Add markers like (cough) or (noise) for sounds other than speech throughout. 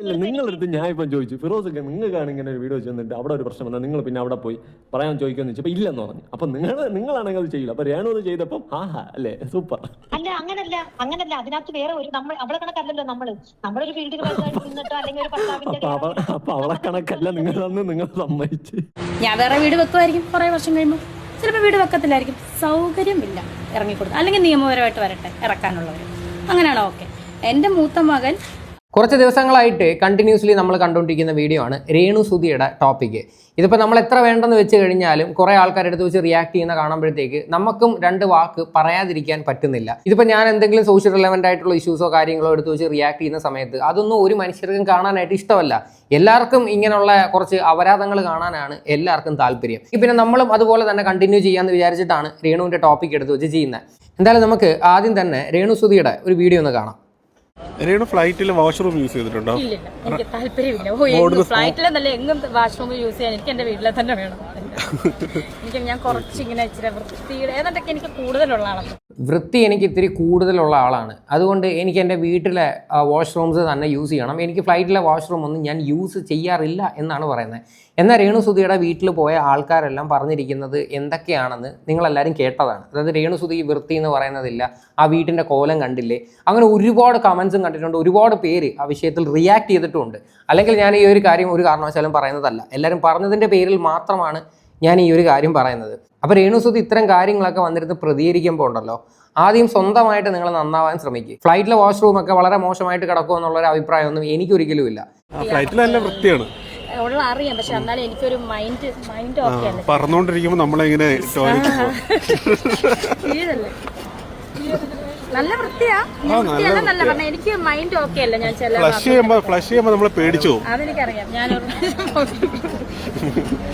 ഇല്ല നിങ്ങളെടുത്ത് ഞാൻ ഇപ്പം ചോദിച്ചു. ഫിറോസൊക്കെ നിങ്ങൾക്കാണ് ഇങ്ങനെ ഒരു വീഡിയോ ചെന്നിട്ട് അവിടെ ഒരു പ്രശ്നം വന്നാൽ നിങ്ങൾ പിന്നെ അവിടെ പോയി പറയാൻ ചോദിക്കുമെന്ന് വെച്ചപ്പോൾ ഇല്ലെന്ന് പറഞ്ഞു. അപ്പൊ നിങ്ങൾ നിങ്ങളാണെങ്കിൽ അത് ചെയ്യില്ല. അപ്പൊ രേണു അത് ചെയ്തപ്പം ആ ഹാ അല്ലേ? സൂപ്പർ. അല്ല അങ്ങനല്ല അങ്ങനല്ല. അതിനകത്ത് വേറെ ഒരു നമ്മൾ അവളെ കണക്കല്ലല്ലോ നമ്മൾ. നമ്മളൊരു ഫീൽഡിൽ നിന്നിട്ടോ അല്ലെങ്കിൽ ഒരു ഭർത്താവിന്റെ അപ്പൊ അവ അപ്പൊ അവളെ കണക്കല്ല നിങ്ങൾ തന്നെ നിങ്ങൾ സമ്മതിച്ച്. ഞാൻ വേറെ വീട് വെക്കുമായിരിക്കും കുറെ വർഷം കഴിയുമ്പോൾ ചിലപ്പോൾ വീട് വെക്കത്തില്ലായിരിക്കും. സൗകര്യമില്ല ഇറങ്ങിക്കൊടുക്കും അല്ലെങ്കിൽ നിയമപരമായിട്ട് വരട്ടെ ഇറക്കാനുള്ളവർ അങ്ങനെയാണോ? ഓക്കെ. എന്റെ മൂത്ത മകൻ കുറച്ച് ദിവസങ്ങളായിട്ട് കണ്ടിന്യൂസ്ലി നമ്മൾ കണ്ടുകൊണ്ടിരിക്കുന്ന വീഡിയോ ആണ് രേണു സുധിയുടെ ടോപ്പിക്ക് ഇതിപ്പോൾ നമ്മൾ എത്ര വേണ്ടെന്ന് വെച്ച് കഴിഞ്ഞാലും കുറേ ആൾക്കാരുടെ അടുത്ത് വെച്ച് റിയാക്ട് ചെയ്യുന്ന കാണുമ്പോഴത്തേക്ക് നമുക്കും രണ്ട് വാക്ക് പറയാതിരിക്കാൻ പറ്റുന്നില്ല. ഇതിപ്പോൾ ഞാൻ എന്തെങ്കിലും സോഷ്യൽ റിലവന്റ് ആയിട്ടുള്ള ഇഷ്യൂസോ കാര്യങ്ങളോ എടുത്ത് വെച്ച് റിയാക്ട് ചെയ്യുന്ന സമയത്ത് അതൊന്നും ഒരു മനുഷ്യർക്കും കാണാനായിട്ട് ഇഷ്ടമല്ല. എല്ലാവർക്കും ഇങ്ങനെയുള്ള കുറച്ച് അപരാധങ്ങൾ കാണാനാണ് എല്ലാവർക്കും താല്പര്യം. പിന്നെ നമ്മളും അതുപോലെ തന്നെ കണ്ടിന്യൂ ചെയ്യാമെന്ന് വിചാരിച്ചിട്ടാണ് രേണുവിന്റെ ടോപ്പിക് എടുത്ത് വെച്ച് ചെയ്യുന്നത് എന്തായാലും നമുക്ക് ആദ്യം തന്നെ രേണു സുധിയുടെ ഒരു വീഡിയോ ഒന്ന് കാണാം. രേണു ഫ്ലൈറ്റിൽ വാഷ്റൂം യൂസ് ചെയ്തിട്ടുണ്ടോ? എനിക്ക് താല്പര്യമില്ല. ഫ്ലൈറ്റിൽ നല്ല എങ്ങും വാഷ്റൂം യൂസ് ചെയ്യാൻ എനിക്ക് എന്റെ വീട്ടിലെ തന്നെ വേണം. (laughs) എനിക്ക് ഞാൻ കുറച്ചിങ്ങനെ ഇച്ചിരി വൃത്തിയുടെ ഏതാണ്ടൊക്കെ എനിക്ക് കൂടുതലുള്ള ആളാണ്. വൃത്തി എനിക്ക് ഇത്തിരി കൂടുതലുള്ള ആളാണ്. അതുകൊണ്ട് എനിക്ക് എന്റെ വീട്ടിലെ വാഷ്റൂംസ് തന്നെ യൂസ് ചെയ്യണം. എനിക്ക് ഫ്ലൈറ്റിലെ വാഷ്റൂം ഒന്നും ഞാൻ യൂസ് ചെയ്യാറില്ല എന്നാണ് പറയുന്നത്. എന്നാൽ രേണു സുധിയുടെ വീട്ടിൽ പോയ ആൾക്കാരെല്ലാം പറഞ്ഞിരിക്കുന്നത് എന്തൊക്കെയാണെന്ന് നിങ്ങളെല്ലാവരും കേട്ടതാണ്. അതായത് രേണു സുധി വൃത്തി എന്ന് പറയുന്നതില്ല. ആ വീട്ടിന്റെ കോലം കണ്ടില്ലേ? അങ്ങനെ ഒരുപാട് കമൻസും കണ്ടിട്ടുണ്ട്. ഒരുപാട് പേര് ആ വിഷയത്തിൽ റിയാക്ട് ചെയ്തിട്ടുണ്ട് അല്ലെങ്കിൽ ഞാൻ ഈ ഒരു കാര്യം ഒരു കാരണവശാലും പറയുന്നതല്ല. എല്ലാവരും പറഞ്ഞതിന്റെ പേരിൽ മാത്രമാണ് ഞാൻ ഈ ഒരു കാര്യം പറയുന്നത്. അപ്പോൾ രേണുസുതി ഇത്തരം കാര്യങ്ങളൊക്കെ വന്നിരുന്ന് പ്രതികരിക്കുമ്പോൾ ഉണ്ടല്ലോ. ആദ്യം സ്വന്തമായിട്ട് നിങ്ങൾ നന്നാവാൻ ശ്രമിക്കുക ഫ്ലൈറ്റിലെ വാഷ്റൂം ഒക്കെ വളരെ മോശമായിട്ട് കിടക്കും എന്നുള്ള ഒരു അഭിപ്രായമൊന്നും എനിക്കൊരിക്കലും ഇല്ല. ഫ്ലൈറ്റിൽ നല്ല വൃത്തിയാണ്. അറിയാം പക്ഷെ എന്നാലും എനിക്കൊരു മൈൻഡ് മൈൻഡ് ആ, ഓക്കെ അല്ല? പറന്നുകൊണ്ടിരിക്കുമ്പോൾ നമ്മളിങ്ങനെ ടോയ്ലറ്റ് വീടല്ലേ (laughs) നല്ല വൃത്തിയാ. വൃത്തിയല്ല നല്ല പറഞ്ഞ എനിക്ക് മൈൻഡ് ഓക്കെ അല്ല ഞാൻ ചില ഫ്ലഷ് ചെയ്യുമ്പോൾ ഫ്ലഷ് ചെയ്യുമ്പോൾ നമ്മൾ പേടിച്ചു പോകും. അതെനിക്കറിയാം. ഞാൻ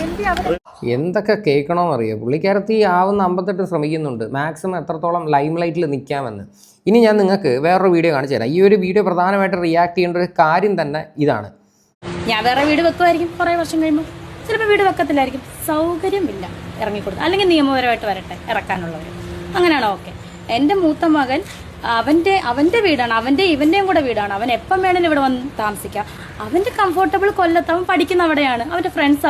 എനിക്ക് അവർ എന്തൊക്കെ കേൾക്കണമെന്നറിയോ പുള്ളിക്കാരത്തി ആവുന്ന അമ്പത്തെട്ട് ശ്രമിക്കുന്നുണ്ട്. മാക്സിമം എത്രത്തോളം ലൈം ലൈറ്റിൽ നിൽക്കാമെന്ന് ഇനി ഞാൻ നിങ്ങൾക്ക് വേറൊരു വീഡിയോ കാണിച്ചു തരാം. ഈ ഒരു വീഡിയോ പ്രധാനമായിട്ട് റിയാക്ട് ചെയ്യേണ്ട ഒരു കാര്യം തന്നെ ഇതാണ്. ഞാൻ വേറെ വീട് വെക്കുമായിരിക്കും കുറേ വർഷം കഴിയുമ്പോൾ ചിലപ്പോൾ വീട് വെക്കത്തില്ലായിരിക്കും. സൗകര്യമില്ല. ഇറങ്ങിക്കൊടുക്കും. അല്ലെങ്കിൽ നിയമപരമായിട്ട് വരട്ടെ. ഇറക്കാനുള്ളവർ അങ്ങനെയാണോ? ഓക്കെ എന്റെ മൂത്ത മകൻ അവന്റെ അവന്റെ വീടാണ്. അവന്റെ ഇവന്റെയും കൂടെ വീടാണ്. അവൻ എപ്പം വേണമെങ്കിലും ഇവിടെ വന്ന് താമസിക്കാം. അവന്റെ കംഫർട്ടബിൾ കൊല്ലത്ത് അവൻ പഠിക്കുന്ന അവിടെയാണ്. അവന്റെ ഫ്രണ്ട്സ്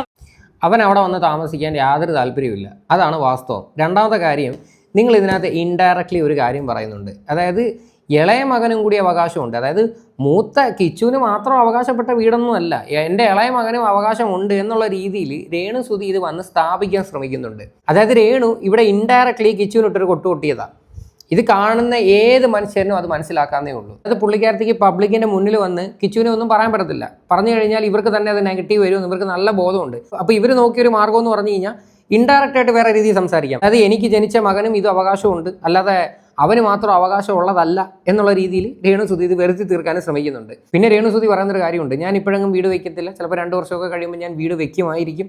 അവൻ അവിടെ വന്ന് താമസിക്കാൻ യാതൊരു താല്പര്യമില്ല അതാണ് വാസ്തവം. രണ്ടാമത്തെ കാര്യം നിങ്ങൾ ഇതിനകത്ത് ഇൻഡയറക്റ്റ്ലി ഒരു കാര്യം പറയുന്നുണ്ട്. അതായത് ഇളയ മകനും കൂടി അവകാശമുണ്ട്. അതായത് മൂത്ത കിച്ചുവിന് മാത്രം അവകാശപ്പെട്ട വീടൊന്നുമല്ല. എന്റെ ഇളയ മകനും അവകാശമുണ്ട് എന്നുള്ള രീതിയിൽ രേണു സുധി ഇത് വന്ന് സ്ഥാപിക്കാൻ ശ്രമിക്കുന്നുണ്ട്. അതായത് രേണു ഇവിടെ ഇൻഡയറക്ട്ലി കിച്ചുവിനിട്ടൊരു കൊട്ടുകൊട്ടിയതാണ് ഇത് കാണുന്ന ഏത് മനുഷ്യനും അത് മനസ്സിലാക്കാന്നേ ഉള്ളൂ. അത് പുള്ളിക്കാരത്തേക്ക് പബ്ലിക്കിന്റെ മുന്നിൽ വന്ന് കിച്ചുവിനെ ഒന്നും പറയാൻ പറ്റത്തില്ല. പറഞ്ഞു കഴിഞ്ഞാൽ ഇവർക്ക് തന്നെ അത് നെഗറ്റീവ് വരും ഇവർക്ക് നല്ല ബോധമുണ്ട്. അപ്പോൾ ഇവർ നോക്കിയൊരു മാർഗം എന്ന് പറഞ്ഞു കഴിഞ്ഞാൽ ഇൻഡയറക്റ്റ് ആയിട്ട് വേറെ രീതിയിൽ സംസാരിക്കാം. അതായത് എനിക്ക് ജനിച്ച മകനും ഇത് അവകാശമുണ്ട് അല്ലാതെ അവന് മാത്രം അവകാശം ഉള്ളതല്ല എന്നുള്ള രീതിയിൽ രേണുസുതി ഇത് വെറുതെ തീർക്കാനും ശ്രമിക്കുന്നുണ്ട്. പിന്നെ രേണുസുതി പറയുന്നൊരു കാര്യമുണ്ട് ഞാൻ ഇപ്പോഴെങ്കിലും വീട് വയ്ക്കത്തില്ല ചിലപ്പോൾ രണ്ട് വർഷമൊക്കെ കഴിയുമ്പോൾ ഞാൻ വീട് വയ്ക്കുമായിരിക്കും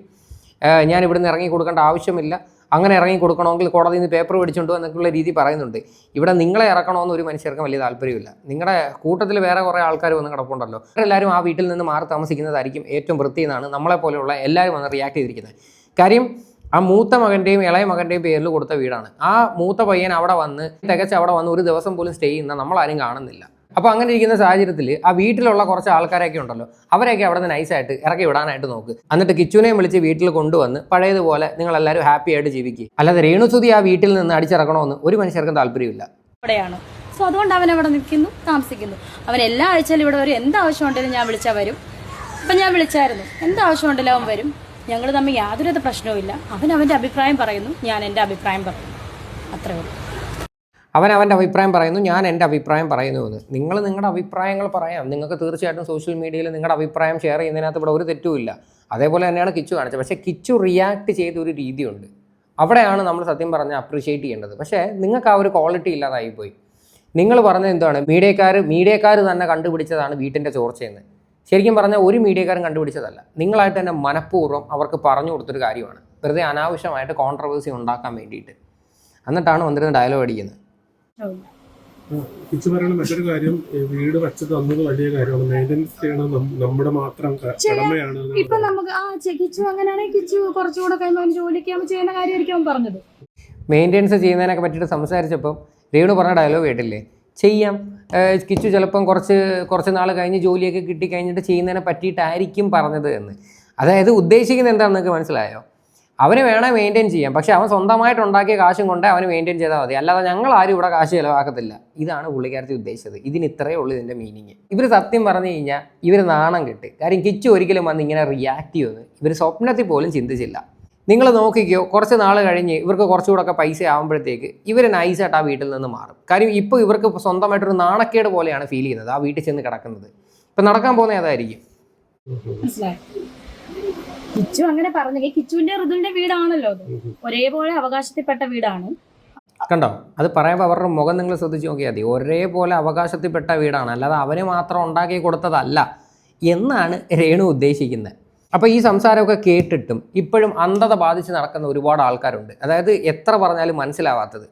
ഏഹ് ഞാൻ ഇവിടുന്ന് ഇറങ്ങി കൊടുക്കേണ്ട ആവശ്യമില്ല. അങ്ങനെ ഇറങ്ങി കൊടുക്കണമെങ്കിൽ കോടതിയിൽ നിന്ന് പേപ്പർ മേടിച്ചുകൊണ്ട് എന്നൊക്കെയുള്ള രീതി പറയുന്നുണ്ട്. ഇവിടെ നിങ്ങളെ ഇറക്കണമെന്ന് ഒരു മനുഷ്യർക്കും വലിയ താല്പര്യമില്ല. നിങ്ങളുടെ കൂട്ടത്തിൽ വേറെ കുറേ ആൾക്കാർ വന്ന് കിടപ്പുണ്ടല്ലോ. എല്ലാവരും ആ വീട്ടിൽ നിന്ന് മാറി താമസിക്കുന്നതായിരിക്കും ഏറ്റവും വൃത്തി എന്നാണ് നമ്മളെ പോലെയുള്ള എല്ലാവരും വന്ന് റിയാക്ട് ചെയ്തിരിക്കുന്നത്. കാര്യം ആ മൂത്ത മകന്റെയും ഇളയ മകന്റെയും പേരിൽ കൊടുത്ത വീടാണ്. ആ മൂത്ത പയ്യൻ അവിടെ വന്ന് തികച്ച് അവിടെ വന്ന് ഒരു ദിവസം പോലും സ്റ്റേ ചെയ്യുന്ന നമ്മളാരും കാണുന്നില്ല. അപ്പോൾ അങ്ങനെ ഇരിക്കുന്ന സാഹചര്യത്തിൽ ആ വീട്ടിലുള്ള കുറച്ച് ആൾക്കാരൊക്കെ ഉണ്ടല്ലോ അവരെയൊക്കെ അവിടെ നിന്ന് നൈസായിട്ട് ഇറക്കി വിടാനായിട്ട് നോക്ക്. എന്നിട്ട് കിച്ചുനെയും വിളിച്ച് വീട്ടിൽ കൊണ്ടുവന്ന് പഴയതുപോലെ നിങ്ങൾ എല്ലാവരും ഹാപ്പി ആയിട്ട് ജീവിക്കുക അല്ലാതെ രേണുസുതി ആ വീട്ടിൽ നിന്ന് അടിച്ചിറക്കണമെന്ന് ഒരു മനുഷ്യർക്കും താല്പര്യമില്ല. സോ അതുകൊണ്ട് അവൻ അവിടെ നിൽക്കുന്നു താമസിക്കുന്നു. അവൻ എല്ലാ ആഴ്ചയിലും ഇവിടെ വരും. എന്താവശ്യം ഉണ്ടെങ്കിലും ഞാൻ വിളിച്ചാൽ വരും. അപ്പം ഞാൻ വിളിച്ചായിരുന്നു. എന്താവശ്യം ഉണ്ടെങ്കിലും അവൻ വരും. ഞങ്ങൾ തമ്മിൽ യാതൊരു പ്രശ്നവുമില്ല. അവൻ അവന്റെ അഭിപ്രായം പറയുന്നു ഞാൻ എന്റെ അഭിപ്രായം പറയുന്നു അത്രേ ഉള്ളൂ. അവൻ അവന്റെ അഭിപ്രായം പറയുന്നു ഞാൻ എന്റെ അഭിപ്രായം പറയുന്നു എന്ന്. നിങ്ങൾ നിങ്ങളുടെ അഭിപ്രായങ്ങൾ പറയാം. നിങ്ങൾക്ക് തീർച്ചയായിട്ടും സോഷ്യൽ മീഡിയയിൽ നിങ്ങളുടെ അഭിപ്രായം ഷെയർ ചെയ്യുന്നതിനകത്ത് ഇവിടെ ഒരു തെറ്റുമില്ല അതേപോലെ തന്നെയാണ് കിച്ചു കാണിച്ചത്. പക്ഷേ കിച്ചു റിയാക്ട് ചെയ്ത ഒരു രീതിയുണ്ട്. അവിടെയാണ് നമ്മൾ സത്യം പറഞ്ഞാൽ അപ്രീഷിയേറ്റ് ചെയ്യേണ്ടത്. പക്ഷേ നിങ്ങൾക്ക് ആ ഒരു ക്വാളിറ്റി ഇല്ലാതായിപ്പോയി നിങ്ങൾ പറഞ്ഞത് എന്താണ്? മീഡിയക്കാർ മീഡിയക്കാർ തന്നെ കണ്ടുപിടിച്ചതാണ് വീട്ടിന്റെ ചോർച്ചയെന്ന്. ശരിക്കും പറഞ്ഞാൽ ഒരു മീഡിയക്കാരും കണ്ടുപിടിച്ചതല്ല. നിങ്ങളായിട്ട് തന്നെ മനഃപൂർവം അവർക്ക് പറഞ്ഞു കൊടുത്തൊരു കാര്യമാണ്. വെറുതെ അനാവശ്യമായിട്ട് കോൺട്രവേഴ്സി ഉണ്ടാക്കാൻ വേണ്ടിയിട്ട്. എന്നിട്ടാണ് വന്നിരുന്ന ഡയലോഗ് അടിക്കുന്നത്. കിച്ചു പറയുന്ന മറ്റൊരു കാര്യം വീട് വെച്ച് തന്നത് വലിയ കാര്യമാണ്. മെയിന്റെനൻസ് ചെയ്യണം നമ്മുടെ മാത്രം കടമയാണ് ഇപ്പൊ നമുക്ക് ആ ചെക്കിച്ചു അങ്ങനെയാണെങ്കിൽ കിച്ചു കുറച്ചുകൂടെ കഴിയുമ്പോൾ ജോലിക്ക് ആകുമ്പോൾ ചെയ്യുന്ന കാര്യമായിരിക്കും പറഞ്ഞത്. മെയിന്റെനൻസ് ചെയ്യുന്നതിനൊക്കെ പറ്റിയിട്ട് സംസാരിച്ചപ്പം രേണു പറഞ്ഞ ഡയലോഗ് കേട്ടില്ലേ? ചെയ്യാം. കിച്ചു ചിലപ്പം കുറച്ച് കുറച്ച് നാൾ കഴിഞ്ഞ് ജോലിയൊക്കെ കിട്ടി കഴിഞ്ഞിട്ട് ചെയ്യുന്നതിനെ പറ്റിയിട്ടായിരിക്കും പറഞ്ഞത് എന്ന്. അതായത് ഉദ്ദേശിക്കുന്നത് എന്താണെന്നൊക്കെ നിങ്ങൾക്ക് മനസ്സിലായോ? അവന് വേണേൽ മെയിന്റെയിൻ ചെയ്യാം. പക്ഷെ അവൻ സ്വന്തമായിട്ട് ഉണ്ടാക്കിയ കാശും കൊണ്ട് അവന് മെയിന്റെയിൻ ചെയ്താൽ മതി. അല്ലാതെ ഞങ്ങൾ ആരും ഇവിടെ കാശ് ചിലവാക്കത്തില്ല. ഇതാണ് പുള്ളിക്കാരത്തി ഉദ്ദേശിച്ചത്. ഇതിന് ഇത്രയേ ഉള്ളൂ ഇതിന്റെ മീനിങ് ഇവർ സത്യം പറഞ്ഞു കഴിഞ്ഞാൽ ഇവർ നാണം കെട്ട്. കാര്യം കിച്ചു ഒരിക്കലും വന്ന് ഇങ്ങനെ റിയാക്ട് ചെയ്യുമെന്ന് ഇവർ സ്വപ്നത്തിൽ പോലും ചിന്തിച്ചില്ല. നിങ്ങൾ നോക്കിക്കോ കുറച്ച് നാൾ കഴിഞ്ഞ് ഇവർക്ക് കുറച്ചുകൂടെ ഒക്കെ പൈസ ആകുമ്പോഴത്തേക്ക് ഇവർ നൈസായിട്ട് ആ വീട്ടിൽ നിന്ന് മാറും. കാര്യം ഇപ്പോൾ ഇവർക്ക് സ്വന്തമായിട്ടൊരു നാണക്കേട് പോലെയാണ് ഫീൽ ചെയ്യുന്നത് ആ വീട്ടിൽ ചെന്ന് കിടക്കുന്നത്. ഇപ്പം നടക്കാൻ പോകുന്നത് അതായിരിക്കും. മനസ്സിലായി. കിച്ചു അങ്ങനെ പറഞ്ഞു. കിച്ചുവിന്റെ ഋതുവിന്റെ വീടാണല്ലോ അത്. ഒരേപോലെ അവകാശത്തിൽപ്പെട്ട വീടാണ്. കണ്ടോ? അത് പറയുമ്പോൾ അവരുടെ മുഖം നിങ്ങൾ ശ്രദ്ധിച്ച് നോക്കിയാൽ മതി. ഒരേപോലെ അവകാശത്തിൽപ്പെട്ട വീടാണ്. അല്ലാതെ അവന് മാത്രം ഉണ്ടാക്കി കൊടുത്തതല്ല എന്നാണ് രേണു ഉദ്ദേശിക്കുന്നത് അപ്പോൾ ഈ സംസാരമൊക്കെ കേട്ടിട്ടും ഇപ്പോഴും അന്ധത ബാധിച്ച് നടക്കുന്ന ഒരുപാട് ആൾക്കാരുണ്ട്. അതായത് എത്ര പറഞ്ഞാലും മനസ്സിലാവാത്തത്.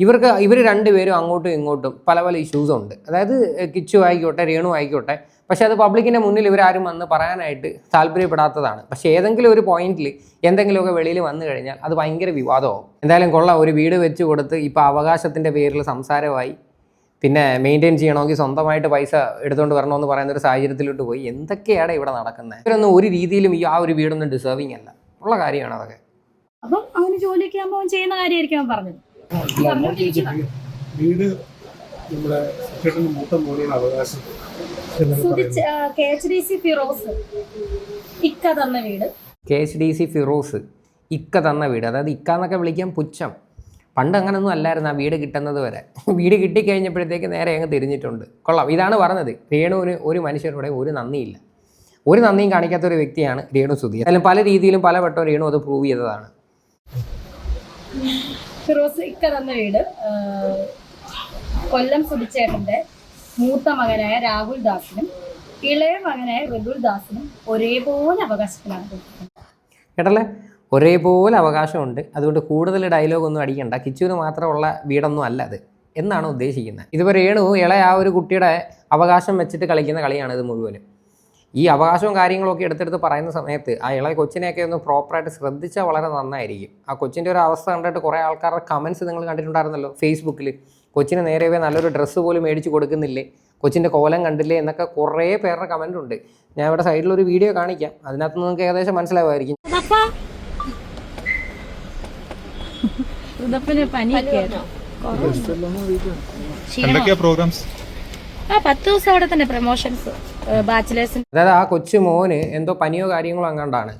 ഇവർക്ക് ഇവർ രണ്ടുപേരും അങ്ങോട്ടും ഇങ്ങോട്ടും പല പല ഇഷ്യൂസും ഉണ്ട്. അതായത് കിച്ചു ആയിക്കോട്ടെ രേണു ആയിക്കോട്ടെ പക്ഷേ അത് പബ്ലിക്കിന്റെ മുന്നിൽ ഇവരാരും വന്ന് പറയാനായിട്ട് താല്പര്യപ്പെടാത്തതാണ്. പക്ഷേ ഏതെങ്കിലും ഒരു പോയിന്റിൽ എന്തെങ്കിലുമൊക്കെ വെളിയിൽ വന്നു കഴിഞ്ഞാൽ അത് ഭയങ്കര വിവാദമാവും. എന്തായാലും കൊള്ളാം ഒരു വീട് വെച്ച് കൊടുത്ത് ഇപ്പോൾ അവകാശത്തിന്റെ പേരിൽ സംസാരമായി പിന്നെ മെയിന്റെയിൻ ചെയ്യണമെങ്കിൽ സ്വന്തമായിട്ട് പൈസ എടുത്തുകൊണ്ട് വരണമെന്ന് പറയുന്ന ഒരു സാഹചര്യത്തിലോട്ട് പോയി. എന്തൊക്കെയാണ് ഇവിടെ നടക്കുന്നത് ഇവരൊന്നും ഒരു രീതിയിലും ഈ ആ ഒരു വീടൊന്നും ഡിസേർവിങ് അല്ല. ഉള്ള കാര്യമാണ് അതൊക്കെ. അപ്പം അവന് ജോലിയൊക്കെ ആകുമ്പോൾ ചെയ്യുന്ന കാര്യമായിരിക്കും പറഞ്ഞത്. വീട് നമ്മുടെ മൂത്ത അവകാശം. K H D C Firoz ഇക്ക തന്ന വീട്. K H D C Firoz ഇക്ക തന്ന വീട്. അതായത് ഇക്ക എന്നൊക്കെ വിളിക്കാൻ പുച്ഛം. പണ്ട് അങ്ങനൊന്നും അല്ലായിരുന്നു ആ വീട് കിട്ടുന്നത് വരെ. വീട് കിട്ടിക്കഴിഞ്ഞപ്പോഴത്തേക്ക് നേരെ അങ്ങ് തിരിഞ്ഞിട്ടുണ്ട്. കൊള്ളാം. ഇതാണ് പറഞ്ഞത്. രേണുവിന് ഒരു മനുഷ്യരുടെ ഒരു നന്ദിയില്ല. ഒരു നന്ദിയും കാണിക്കാത്ത ഒരു വ്യക്തിയാണ് രേണു സുധി. അതിലും പല രീതിയിലും പല വട്ടവും രേണു അത് പ്രൂവ് ചെയ്തതാണ്. ഫിറോസ് ഇക്ക തന്ന വീട്. കൊല്ലം സുധിച്ചേട്ടന്റെ മൂത്ത മകനായ രാഹുൽ ദാസിനും ഇളയ മകനായ ഋതുൽ ദാസിനും ഒരേപോലെ അവകാശത്തിലാണ് കൊടുക്കുന്നത്. കേട്ടല്ലേ ഒരേപോലെ അവകാശമുണ്ട്. അതുകൊണ്ട് കൂടുതൽ ഡയലോഗ് ഒന്നും അടിക്കണ്ട. കിച്ചുവിന് മാത്രമുള്ള വീടൊന്നും അല്ല അത് എന്നാണ് ഉദ്ദേശിക്കുന്നത്. ഇതിപ്പോൾ രേണു ഇളയ ആ ഒരു കുട്ടിയുടെ അവകാശം വെച്ചിട്ട് കളിക്കുന്ന കളിയാണ് ഇത് മുഴുവനും. ഈ അവകാശവും കാര്യങ്ങളൊക്കെ എടുത്തെടുത്ത് പറയുന്ന സമയത്ത് ആ ഇളയ കൊച്ചിനെയൊക്കെ ഒന്ന് പ്രോപ്പറായിട്ട് ശ്രദ്ധിച്ചാൽ വളരെ നന്നായിരിക്കും. ആ കൊച്ചിന്റെ ഒരു അവസ്ഥ കണ്ടിട്ട് കുറേ ആൾക്കാരുടെ കമൻസ് നിങ്ങൾ കണ്ടിട്ടുണ്ടായിരുന്നല്ലോ ഫേസ്ബുക്കിൽ കൊച്ചിന് നേരെ പോയി നല്ലൊരു ഡ്രസ്സ് പോലും മേടിച്ച് കൊടുക്കുന്നില്ലേ? കൊച്ചിന്റെ കോലം കണ്ടില്ലേ? എന്നൊക്കെ കുറേ പേരുടെ കമന്റ് ഉണ്ട്. ഞാൻ ഇവിടെ സൈഡിലൊരു വീഡിയോ കാണിക്കാം. അതിനകത്ത് നിങ്ങൾക്ക് ഏകദേശം മനസ്സിലാവുമായിരിക്കും. പ്രോഗ്രാംസ് ആ പത്ത് ദിവസം അവിടെ തന്നെ പ്രൊമോഷൻസ് ബാച്ചിലേഴ്സിന് അതായത് ആ കൊച്ചു മോന് എന്തോ പനിയോ കാര്യങ്ങളോ അങ്ങാണ്ടാണ്.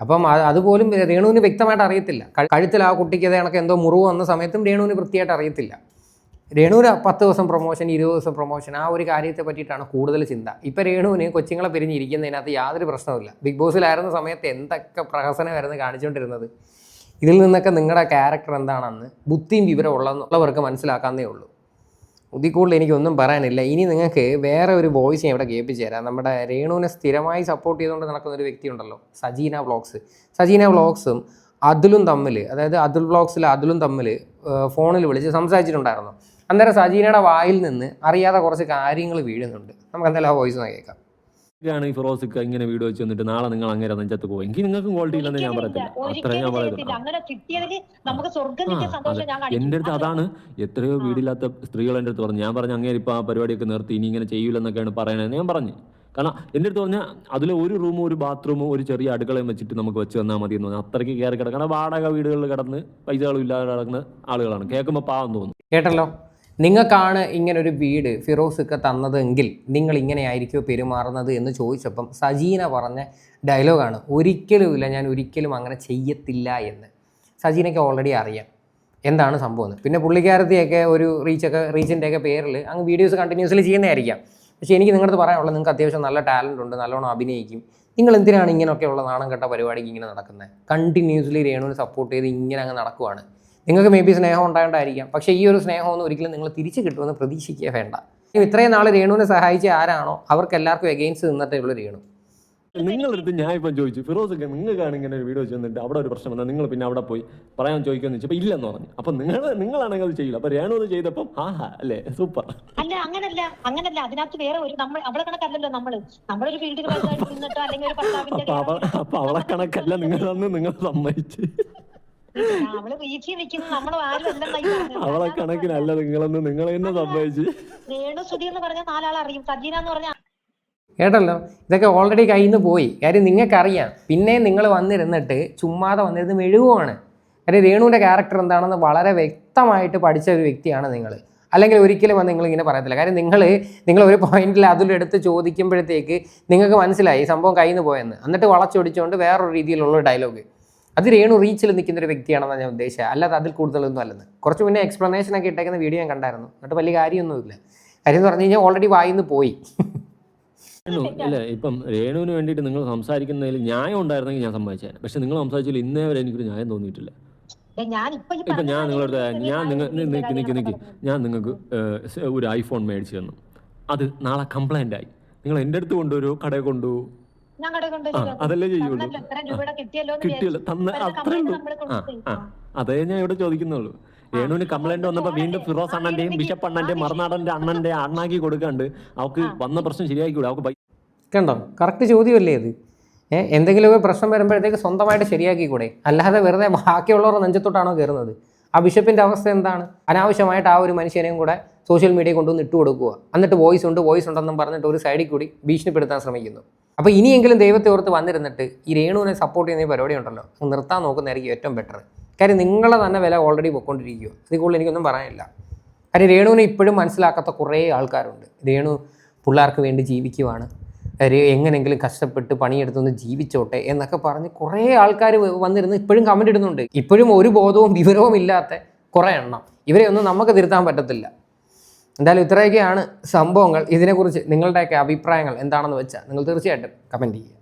അപ്പം അതുപോലും രേണുവിന് വ്യക്തമായിട്ട് അറിയത്തില്ല. കഴുത്തിൽ ആ കുട്ടിക്ക് അതേ കണക്ക് എന്തോ മുറിവ് വന്ന സമയത്തും രേണുവിന് വൃത്തിയായിട്ട് അറിയത്തില്ല. രേണുവിന് പത്ത് ദിവസം പ്രൊമോഷൻ ഇരുപത് ദിവസം പ്രൊമോഷൻ ആ ഒരു കാര്യത്തെ പറ്റിയിട്ടാണ് കൂടുതൽ ചിന്ത. ഇപ്പം രേണുവിന് കൊച്ചുങ്ങളെ പിരിഞ്ഞിരിക്കുന്നതിനകത്ത് യാതൊരു പ്രശ്നവുമില്ല. ബിഗ് ബോസിലായിരുന്ന സമയത്ത് എന്തൊക്കെ പ്രഹസനമായിരുന്നു കാണിച്ചുകൊണ്ടിരുന്നത്? ഇതിൽ നിന്നൊക്കെ നിങ്ങളുടെ ക്യാരക്ടർ എന്താണെന്ന് ബുദ്ധിയും വിവരം ഉള്ളവർക്ക് മനസ്സിലാക്കാന്നേ ഉള്ളൂ. ബുദ്ധിക്കൂടുതൽ കൂടുതൽ എനിക്കൊന്നും പറയാനില്ല. ഇനി നിങ്ങൾക്ക് വേറെ ഒരു വോയിസ് ഞാൻ ഇവിടെ കേൾപ്പിച്ചു തരാം. നമ്മുടെ രേണുവിനെ സ്ഥിരമായി സപ്പോർട്ട് ചെയ്തുകൊണ്ട് നടക്കുന്ന ഒരു വ്യക്തി ഉണ്ടല്ലോ സജീന വ്ളോഗ്സ് സജീന വ്ളോഗ്സും അതിലും തമ്മിൽ അതായത് അതുൽ വ്ളോഗ്സിൽ അതിലും തമ്മിൽ ഫോണിൽ വിളിച്ച് സംസാരിച്ചിട്ടുണ്ടായിരുന്നു. അന്നേരം സജീനയുടെ വായിൽ നിന്ന് അറിയാതെ കുറച്ച് കാര്യങ്ങൾ വീഴുന്നുണ്ട്. നമുക്ക് എന്തായാലും ആ വോയിസ് ഒന്ന് കേൾക്കാം. ാണ് ഈ ഫിറോസിക്ക് ഇങ്ങനെ വീഡിയോ വെച്ച് വന്നിട്ട് നാളെ നിങ്ങൾ അങ്ങനെ നെഞ്ചത്ത് പോകും എനിക്ക് നിങ്ങൾക്കും ക്വാളിറ്റി ഇല്ലെന്ന് ഞാൻ പറയത്തില്ല. അത്രേ ഞാൻ പറയുന്നത് എന്റെ അടുത്ത് അതാണ്. എത്രയോ വീടില്ലാത്ത സ്ത്രീകൾ എന്റെ അടുത്ത് പറഞ്ഞു. ഞാൻ പറഞ്ഞു അങ്ങനെ ഇപ്പൊ ആ പരിപാടിയൊക്കെ നിർത്തി. ഇനി ഇങ്ങനെ ചെയ്യൂലെന്നൊക്കെയാണ് പറയണത് ഞാൻ പറഞ്ഞു. കാരണം എന്റെ അടുത്ത് പറഞ്ഞാൽ അതിൽ ഒരു റൂമും ഒരു ബാത്റൂമും ഒരു ചെറിയ അടുക്കളയും വെച്ചിട്ട് നമുക്ക് വെച്ച് തന്നാൽ മതി എന്ന് പറഞ്ഞാൽ അത്രയ്ക്ക് കയറി കിടക്കണം. വാടക വീടുകളിൽ കിടന്ന് പൈസകളും ഇല്ലാതെ കിടക്കുന്ന ആളുകളാണ്. കേൾക്കുമ്പോൾ പാവം തോന്നുന്നു കേട്ടല്ലോ? നിങ്ങൾക്കാണ് ഇങ്ങനൊരു വീട് ഫിറോസൊക്കെ തന്നതെങ്കിൽ നിങ്ങൾ ഇങ്ങനെ ആയിരിക്കുമോ പെരുമാറുന്നത് എന്ന് ചോദിച്ചപ്പം സജീന പറഞ്ഞ ഡയലോഗാണ് ഒരിക്കലുമില്ല ഞാൻ ഒരിക്കലും അങ്ങനെ ചെയ്യത്തില്ല എന്ന്. സജീനയ്ക്ക് ഓൾറെഡി അറിയാം എന്താണ് സംഭവം എന്ന്. പിന്നെ പുള്ളിക്കാരത്തിയൊക്കെ ഒരു റീച്ചൊക്കെ റീച്ചിന്റെയൊക്കെ പേരിൽ അങ്ങ് വീഡിയോസ് കണ്ടിന്യൂസ്ലി ചെയ്യുന്നതായിരിക്കാം. പക്ഷേ എനിക്ക് നിങ്ങളടുത്ത് പറയാനുള്ളത് നിങ്ങൾക്ക് അത്യാവശ്യം നല്ല ടാലന്റ് ഉണ്ട് നല്ലോണം അഭിനയിക്കും. നിങ്ങൾ എന്തിനാണ് ഇങ്ങനെയൊക്കെയുള്ള നാണം കെട്ട പരിപാടിക്ക് ഇങ്ങനെ നടക്കുന്നത്? കണ്ടിന്യൂസ്ലി രേണുവിനെ സപ്പോർട്ട് ചെയ്ത് ഇങ്ങനെ അങ്ങ് നടക്കുവാണ്. നിങ്ങൾക്ക് മേ ബി സ്നേഹം ഉണ്ടായോണ്ടായിരിക്കാം. പക്ഷേ ഈ ഒരു സ്നേഹമൊന്നും ഒരിക്കലും നിങ്ങൾ തിരിച്ചു കിട്ടുമെന്ന് പ്രതീക്ഷിക്കുക വേണ്ട. ഇത്രയും നാൾ രേണുവിനെ സഹായിച്ച ആരാണോ അവർക്ക് എല്ലാവർക്കും എഗെയിൻസ്റ്റ് നിന്നിട്ടേ ഉള്ളൂ രേണു. നിങ്ങളടുത്ത് ഞാൻ ഇപ്പം ചോദിച്ചു ഫിറോസ് ഒക്കെ നിങ്ങൾക്കാണ് ഇങ്ങനെ ഒരു വീഡിയോ ചെന്നിട്ട് അവിടെ ഒരു പ്രശ്നം വന്നാൽ നിങ്ങൾ പിന്നെ അവിടെ പോയി പറയാൻ ചോദിക്കുമെന്ന് വെച്ചപ്പോൾ ഇല്ലെന്ന് പറഞ്ഞു. അപ്പം നിങ്ങൾ നിങ്ങളാണെങ്കിൽ അത് ചെയ്യില്ല. അപ്പൊ രേണു അത് ചെയ്തപ്പം ആ അല്ലേ? സൂപ്പർ. അല്ല അങ്ങനല്ല അങ്ങനല്ല. അതിനകത്ത് വേറെ ഒരു നമ്മൾ അവളെ കണക്കല്ലല്ലോ നമ്മൾ. നമ്മളൊരു ഫീൽഡിൽ നിന്നിട്ടോ അല്ലെങ്കിൽ ഒരു അപ്പൊ അവളെ കണക്കല്ല നിങ്ങൾ അന്ന് നിങ്ങൾ സമ്മതിച്ച്. അവൾ നമ്മൾ ആരും അവളെ കണക്കിനല്ല നിങ്ങളെന്ന് നിങ്ങൾ തന്നെ സംഭവിച്ച്. എന്ന് പറഞ്ഞ സജീന എന്ന് പറഞ്ഞ കേട്ടല്ലോ? ഇതൊക്കെ ഓൾറെഡി കയ്യിൽ നിന്ന് പോയി. കാര്യം നിങ്ങൾക്കറിയാം. പിന്നെ നിങ്ങൾ വന്നിരുന്നിട്ട് ചുമ്മാതെ വന്നിരുന്ന് മെഴുകുവാണ്. കാര്യം രേണുവിന്റെ ക്യാരക്ടർ എന്താണെന്ന് വളരെ വ്യക്തമായിട്ട് പഠിച്ച ഒരു വ്യക്തിയാണ് നിങ്ങൾ അല്ലെങ്കിൽ ഒരിക്കലും വന്ന് നിങ്ങൾ ഇങ്ങനെ പറയത്തില്ല. കാര്യം നിങ്ങൾ നിങ്ങൾ ഒരു പോയിന്റിൽ അതിലെടുത്ത് ചോദിക്കുമ്പോഴത്തേക്ക് നിങ്ങൾക്ക് മനസ്സിലായി ഈ സംഭവം കയ്യിൽ നിന്ന് പോയെന്ന്. എന്നിട്ട് വളച്ചൊടിച്ചുകൊണ്ട് വേറൊരു രീതിയിലുള്ള ഡയലോഗ് അത് രേണു റീച്ചിൽ നിൽക്കുന്ന ഒരു വ്യക്തിയാണെന്നാണ് ഞാൻ ഉദ്ദേശിച്ചത്. അല്ലാതെ അതിൽ കൂടുതലൊന്നും അല്ലെന്ന്. കുറച്ച് മുന്നേ എക്സ്പ്ലനേഷൻ ഒക്കെ ഇട്ടേക്കുന്ന വീഡിയോ ഞാൻ കണ്ടായിരുന്നു. എന്നിട്ട് വലിയ കാര്യമൊന്നുമില്ല. കാര്യം എന്ന് പറഞ്ഞു കഴിഞ്ഞാൽ ഓൾറെഡി വായിന്ന് പോയി. അല്ല ഇല്ല ഇപ്പം രേണുവിന് വേണ്ടിയിട്ട് നിങ്ങൾ സംസാരിക്കുന്നതിൽ ന്യായം ഉണ്ടായിരുന്നെങ്കിൽ ഞാൻ സമ്മതിച്ചേനെ. പക്ഷെ നിങ്ങൾ സംസാരിച്ചതിൽ ഇന്നേ വരെ എനിക്കൊരു ന്യായം തോന്നിയിട്ടില്ല. ഞാൻ ഇപ്പൊ ഞാൻ നിങ്ങളുടെ ഞാൻ നിങ്ങൾ കാര്യം നിക്ക് നിക്ക് നിക്ക്. ഞാൻ നിങ്ങൾക്ക് ഒരു ഐഫോൺ മേടിച്ചു തന്നു. അത് നാളെ കംപ്ലൈന്റ് ആയി. നിങ്ങൾ എന്റെ അടുത്ത് കൊണ്ടുവരുമോ കടയിൽ കൊണ്ടുപോകും അതല്ലേ ചെയ്യുള്ളൂ. കിട്ടിയല്ലോ എന്ന് തന്ന അത്രേ ഉള്ളൂ. അതേ ഞാൻ ഇവിടെ ചോദിക്കുന്നുള്ളൂ. രേണുവിന് കംപ്ലൈന്റ് വന്നപ്പോ വീണ്ടും ഫിറോസ് അണ്ണന്റെയും ബിഷപ്പ് അണ്ണന്റെയും മറുനാടന്റെ അണ്ണന്റെ അണ്ണാക്കി കൊടുക്കാണ്ട് അവക്ക് വന്ന പ്രശ്നം ശരിയാക്കി അവക്ക് കണ്ടോ? കറക്റ്റ് ചോദ്യമല്ലേ ഇത്? ഏഹ് എന്തെങ്കിലുമൊക്കെ പ്രശ്നം വരുമ്പോഴത്തേക്ക് സ്വന്തമായിട്ട് ശരിയാക്കി കൂടെ അല്ലാതെ വെറുതെ ബാക്കിയുള്ളവരുടെ നെഞ്ചത്തോട്ടാണോ കയറുന്നത് ആ ബിഷപ്പിന്റെ അവസ്ഥ എന്താണ്? അനാവശ്യമായിട്ട് ആ ഒരു മനുഷ്യനെയും കൂടെ സോഷ്യൽ മീഡിയ കൊണ്ടുവന്ന് ഇട്ട് കൊടുക്കുക. എന്നിട്ട് വോയിസ് ഉണ്ട് വോയിസ് ഉണ്ടെന്നും പറഞ്ഞിട്ട് ഒരു സൈഡിൽ കൂടി ഭീഷണിപ്പെടുത്താൻ ശ്രമിക്കുന്നു. അപ്പോൾ ഇനിയെങ്കിലും ദൈവത്തെ ഓർത്ത് വന്നിരുന്നിട്ട് ഈ രേണുവിനെ സപ്പോർട്ട് ചെയ്യുന്ന പരിപാടി ഉണ്ടല്ലോ നിർത്താൻ നോക്കുന്നതായിരിക്കും ഏറ്റവും ബെറ്റർ കാര്യം നിങ്ങളെ തന്നെ വില ഓൾറെഡി പൊയ്ക്കൊണ്ടിരിക്കുക. ഇതിൽ കൂടുതൽ എനിക്കൊന്നും പറയാനില്ല. കാര്യം രേണുവിനെ ഇപ്പോഴും മനസ്സിലാക്കാത്ത കുറേ ആൾക്കാരുണ്ട്. രേണു പിള്ളേർക്ക് വേണ്ടി ജീവിക്കുവാണ്. എങ്ങനെങ്കിലും കഷ്ടപ്പെട്ട് പണിയെടുത്തൊന്ന് ജീവിച്ചോട്ടെ എന്നൊക്കെ പറഞ്ഞ് കുറേ ആൾക്കാർ വന്നിരുന്ന് ഇപ്പോഴും കമന്റ് ഇടുന്നുണ്ട്. ഇപ്പോഴും ഒരു ബോധവും വിവരവും ഇല്ലാത്ത കുറേ എണ്ണം. ഇവരെ ഒന്നും നമുക്ക് തിരുത്താൻ പറ്റത്തില്ല. എന്തായാലും ഇത്രയൊക്കെയാണ് സംഭവങ്ങൾ. ഇതിനെക്കുറിച്ച് നിങ്ങളുടെയൊക്കെ അഭിപ്രായങ്ങൾ എന്താണെന്ന് വെച്ചാൽ നിങ്ങൾ തീർച്ചയായിട്ടും കമന്റ് ചെയ്യുക.